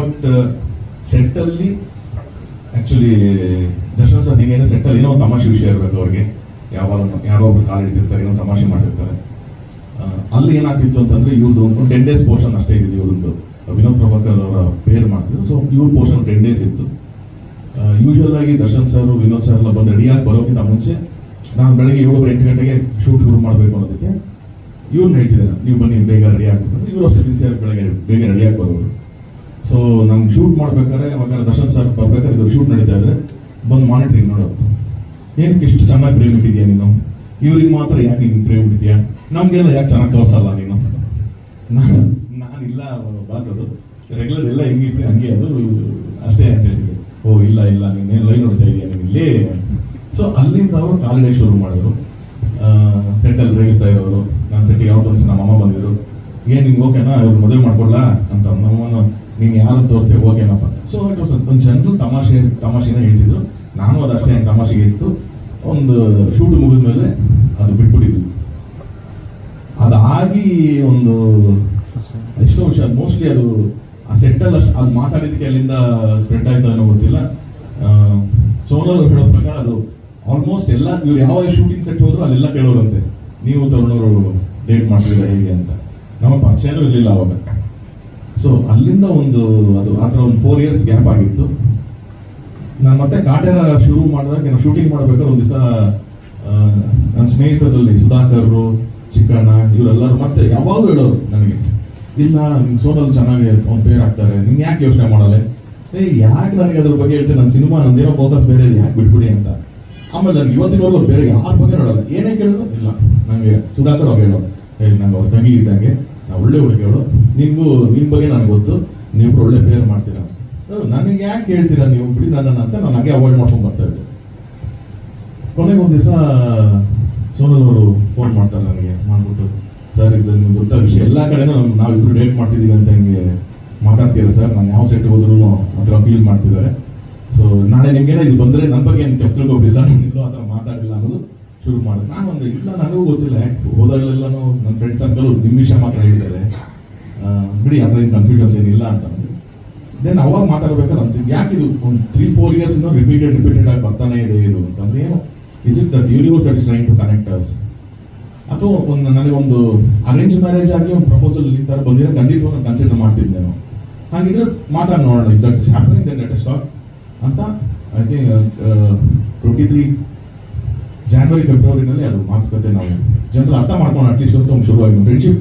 But ಸೆಟ್ಟಲ್ಲಿ actually Darshan sir ಹಿಂಗೇನೋ ಸೆಟ್ಟಲ್ಲಿ ಏನೋ ತಮಾಷೆ ವಿಷಯ ಇರಬೇಕು ಅವ್ರಿಗೆ. ಯಾವಾಗ, ಯಾರೋ ಒಬ್ರು ಕಾಲು ಹಿಡಿದಿರ್ತಾರೆ ಏನೋ ತಮಾಷೆ ಮಾಡಿರ್ತಾರೆ ಅಲ್ಲಿ ಏನಾಗ್ತಿತ್ತು ಅಂತಂದ್ರೆ ಇವ್ರದ್ದು ಒಂದು ಟೆನ್ ಡೇಸ್ ಪೋರ್ಷನ್ ಅಷ್ಟೇ ಇದೆ ಇವ್ರದ್ದು ವಿನೋದ್ ಪ್ರಭಾಕರ್ ಅವರ ಪೇರ್ ಮಾಡ್ತಿದ್ರು. ಸೊ ಇವ್ರ ಪೋರ್ಷನ್ ಟೆನ್ ಡೇಸ್ ಇತ್ತು. ಯೂಶುವಲ್ ಆಗಿ ದರ್ಶನ್ ಸರ್ ವಿನೋದ್ ಸರ್ ಎಲ್ಲ ಬಂದು ರೆಡಿಯಾಗಿ ಬರೋಕ್ಕಿಂತ ಮುಂಚೆ ನಾನು ಬೆಳಗ್ಗೆ ಏಳು ಎಂಟು ಗಂಟೆಗೆ ಶೂಟ್ ಶುರು ಮಾಡಬೇಕು ಅನ್ನೋದಕ್ಕೆ ಇವ್ರನ್ನ ಹೇಳ್ತಿದ್ದಾರೆ. ನೀವು ಬನ್ನಿ, ಬೇಗ ರೆಡಿ ಆಗ್ಬೇಕು ಇವರು ಅಷ್ಟೇ ಸಿನ್ಸಿಯರ್ ಬೆಳಗ್ಗೆ, ಬೇಗ ರೆಡಿಯಾಗಿ ಬರೋರು. ಸೊ ನಂಗೆ ಶೂಟ್ ಮಾಡ್ಬೇಕಾದ್ರೆ ಅವಾಗ ದರ್ಶನ್ ಸರ್ ಬರ್ಬೇಕಾದ್ರೆ ಇದು ಶೂಟ್ ನಡೀತಾ ಇದ್ರೆ ಬಂದು ಮಾನಿಟ್ರಿಂಗ್ ನೋಡೋದು. ಏನಕ್ಕೆ ಇಷ್ಟು ಚೆನ್ನಾಗಿ ಫ್ರೇಮ್ ಇಟ್ಟಿದ್ಯಾ ನೀನು? ಇವ್ರಿಗೆ ಮಾತ್ರ ಯಾಕೆ ನೀನು ಫ್ರೇಮ್ ಇಟ್ಟಿದ್ಯಾ? ನಮಗೆಲ್ಲ ಯಾಕೆ ಚೆನ್ನಾಗಿ ತೋರಿಸಲ್ಲ ನೀನು? ನಾನು, ನಾನಿಲ್ಲ ಬಾಸ್ ಅದು. ರೆಗ್ಯುಲರ್ ಎಲ್ಲ ಹೆಂಗಿರ್ತೀನಿ ಹಂಗೆ ಅದು, ಅಷ್ಟೇ ಅಂತ ಹೇಳಿದ್ವಿ ಓ, ಇಲ್ಲ ಇಲ್ಲ ನೀನೇನು ಲೈನ್ ನೋಡ್ತಾ ಇದೆಯಾ ನೀನು ಸೊ ಅಲ್ಲಿಂದ ಅವರು ಕಾಲಿಡೇ ಶುರು ಮಾಡಿದ್ರು. ಸೆಟ್ಟಲ್ಲಿ ರೇಗಿಸ್ತಾ ಇರೋರು. ನಾನು ಸೆಟ್ಟಿಗೆ ಯಾವ ತೋರಿಸಿ ನಮ್ಮ ಅಮ್ಮ ಬಂದಿದ್ರು. ಏನು, ನಿಂಗೆ ಓಕೆನಾ ಇವ್ರು ಮದುವೆ ಮಾಡ್ಕೊಡ್ಲಾ? ಅಂತ ನಮ್ಮನ್ನು ನೀನು ಯಾರು ತೋರಿಸ್ತೇವೆ ಓಕೆನಪ್ಪ ಸೊ ಇಟ್ ವಾಸ್ ಒಂದು ಜನರಲ್ ತಮಾಷೆ, ತಮಾಷೆನ ಹೇಳ್ತಿದ್ರು. ನಾನು ಅದು ಅಷ್ಟೇ ತಮಾಷೆಗೆ ಇತ್ತು. ಒಂದು ಶೂಟ್ ಮುಗಿದ ಮೇಲೆ ಅದು ಬಿಟ್ಬಿಟ್ಟಿದ್ವಿ. ಅದಾಗಿ ಒಂದು ಎಷ್ಟೋ ವಿಷಯ ಮೋಸ್ಟ್ಲಿ ಅದು ಆ ಸೆಟ್ಟಲ್ಲಿ ಅಷ್ಟು ಅದು ಮಾತಾಡಿದ್ದಕ್ಕೆ ಅಲ್ಲಿಂದ ಸ್ಪ್ರೆಡ್ ಆಯ್ತು ಅನ್ನೋ ಗೊತ್ತಿಲ್ಲ. ಸೋಲರ್ ಹೇಳೋ ಪ್ರಕಾರ ಅದು ಆಲ್ಮೋಸ್ಟ್ ಎಲ್ಲ, ಇವ್ರು ಯಾವ ಶೂಟಿಂಗ್ ಸೆಟ್ ಹೋದ್ರು ಅಲ್ಲೆಲ್ಲ ಕೇಳೋರಂತೆ. ನೀವು ತರುಣವರು ಡೇಟ್ ಮಾಡ್ತಿದ್ರೆ ಹೇಗೆ ಅಂತ. ನಮಗೆ ಪರಿಚಯನೂ ಇರಲಿಲ್ಲ ಅವಾಗ. ಸೊ ಅಲ್ಲಿಂದ ಒಂದು, ಅದು ಆ ಥರ ಒಂದು ಫೋರ್ ಇಯರ್ಸ್ ಗ್ಯಾಪ್ ಆಗಿತ್ತು. ನಾನು ಮತ್ತೆ ಕಾಟೇರ ಶುರು ಮಾಡಿದಾಗ ನಾನು ಶೂಟಿಂಗ್ ಮಾಡಬೇಕಾದ್ರೆ ಒಂದು ದಿವಸ ನನ್ನ ಸ್ನೇಹಿತರಲ್ಲಿ ಸುಧಾಕರ್ರು, ಚಿಕ್ಕಣ್ಣ, ಇವರೆಲ್ಲರೂ ಮತ್ತೆ ಯಾವಾಗಲೂ ಹೇಳೋರು ನನಗೆ, ಇಲ್ಲ ಸೋನಲ್ಲಿ ಚೆನ್ನಾಗಿ ಒಂದು ಪೇರ್ ಆಗ್ತಾರೆ, ನೀನು ಯಾಕೆ ಯೋಚನೆ ಮಾಡಲ್ಲ? ಏ, ಯಾಕೆ ನನಗೆ ಅದ್ರ ಬಗ್ಗೆ ಹೇಳ್ತೀನಿ ನನ್ನ ಸಿನಿಮಾ ನಂದೇನೋ ಫೋಕಸ್ ಬೇರೆ ಇದೆ, ಯಾಕೆ ಬಿಟ್ಬಿಡಿ ಅಂತ. ಆಮೇಲೆ ನನಗೆ ಇವತ್ತಿನವರೆಗೂ ಬೇರೆ ಯಾರ ಬಗ್ಗೆ ನೋಡಲ್ಲ ಏನೇ ಕೇಳಿದ್ರು, ಇಲ್ಲ ನನಗೆ ಸುಧಾಕರ್ ಅವ್ರು ಹೇಳೋ ಏ, ನಂಗೆ ಅವ್ರ ತಂಗಿ ಇದ್ದಂಗೆ ಒಳ್ಳೆ ಹುಡುಗಿ ಹೇಳು ನಿಮ್ಮ ಬಗ್ಗೆ ನನಗೆ ಗೊತ್ತು. ನೀವು ಒಳ್ಳೆ ಪೇರ್ ಮಾಡ್ತೀರಾ ನನಗೆ ಯಾಕೆ ಹೇಳ್ತೀರಾ ನೀವು? ಬಿಡಿ ನನ್ನನ್ನು ಅಂತ ನಾನು ಹಾಗೆ ಅವಾಯ್ಡ್ ಮಾಡ್ಕೊಂಡು ಬರ್ತಾ ಇದ್ದೆ. ಕೊನೆಗೆ ಒಂದು ದಿವಸ ಸೋನಲ್ ಅವರು ಫೋನ್ ಮಾಡ್ತಾರೆ ನನಗೆ, ಮಾಡ್ಬಿಟ್ಟು, ಸರ್, ಇದು ನಿಮ್ಗೆ ಗೊತ್ತ ವಿಷಯ? ಎಲ್ಲ ಕಡೆನೂ ನಾವು ಇಬ್ಬರು ಡೇಟ್ ಮಾಡ್ತಿದ್ದೀವಿ ಅಂತ ಹಿಂಗೆ ಮಾತಾಡ್ತೀರಾ ಸರ್. ನಾನು ಯಾವ ಸೆಟ್ ಹೋದ್ರೂ ಆ ಥರ ಫೀಲ್ ಮಾಡ್ತಿದ್ದಾರೆ. ಸೊ ನಾಳೆ ನಿಮ್ಗೇನೋ ಇದು ಬಂದರೆ ನನ್ನ ಬಗ್ಗೆ ಏನು ತಪ್ಪು ತಿಳ್ಕೊಬಿಡಿ ಸರ್. ನಾನು ಆ ಥರ ಮಾತಾಡಿಲ್ಲ ಅನ್ನೋದು ಶುರು ಮಾಡಿದೆ. ನಾನು ಒಂದು, ಇಲ್ಲ, ನನಗೂ ಗೊತ್ತಿಲ್ಲ. ಯಾಕೆ? ಹೋದಾಗಲೆಲ್ಲನೂ ನನ್ನ ಫ್ರೆಂಡ್ಸ್ ಸರ್ಕಲ್ ನಿಮ್ಮ ವಿಷಯ ಮಾತ್ರ ಹೇಳಿದ್ದಾರೆ ಬಿಡಿ ಆ ಥರ ಏನು ಕನ್ಫ್ಯೂಷನ್ಸ್ ಏನಿಲ್ಲ ಅಂತ. ದೆನ್ ಅವಾಗ ಮಾತಾಡ್ಬೇಕಾದ್ರೆ ಅನ್ಸಿದ್ದು ಯಾಕೆ ಇದು ಒಂದು ತ್ರೀ ಫೋರ್ ಇಯರ್ಸ್ ಇಂದ ರಿಪೀಟೆಡ್ ರಿಪೀಟೆಡ್ ಆಗಿ ಬರ್ತಾನೆ ಇದೆ ಇದು ಅಂತಂದ್ರೆ ಏನು? Is it that universe is trying to connect us ಅಥವಾ ಒಂದು ನನಗೆ ಒಂದು ಅರೇಂಜ್ ಮ್ಯಾರೇಜ್ ಆಗಿ ಒಂದು ಪ್ರಪೋಸಲ್ ಈ ಥರ ಬಂದಿರೋ ಖಂಡಿತವಾಗಿ ಕನ್ಸಿಡರ್ ಮಾಡ್ತಿದ್ದೆ ನಾನು. ಹಾಗಿದ್ರೆ ಮಾತಾಡಿ ನೋಡೋಣ if that is then is stock ಅಂತ I think twenty three January ಫೆಬ್ರವರಿನಲ್ಲಿ ಅದು ಮಾತುಕತೆ ನಾವು ಜನರು ಅರ್ಥ ಮಾಡ್ಕೊಂಡು ಅಟ್ಲೀಸ್ಟ್ ಅಂತ ಒಂದು ಶುರುವಾಗಿ ಫ್ರೆಂಡ್ಶಿಪ್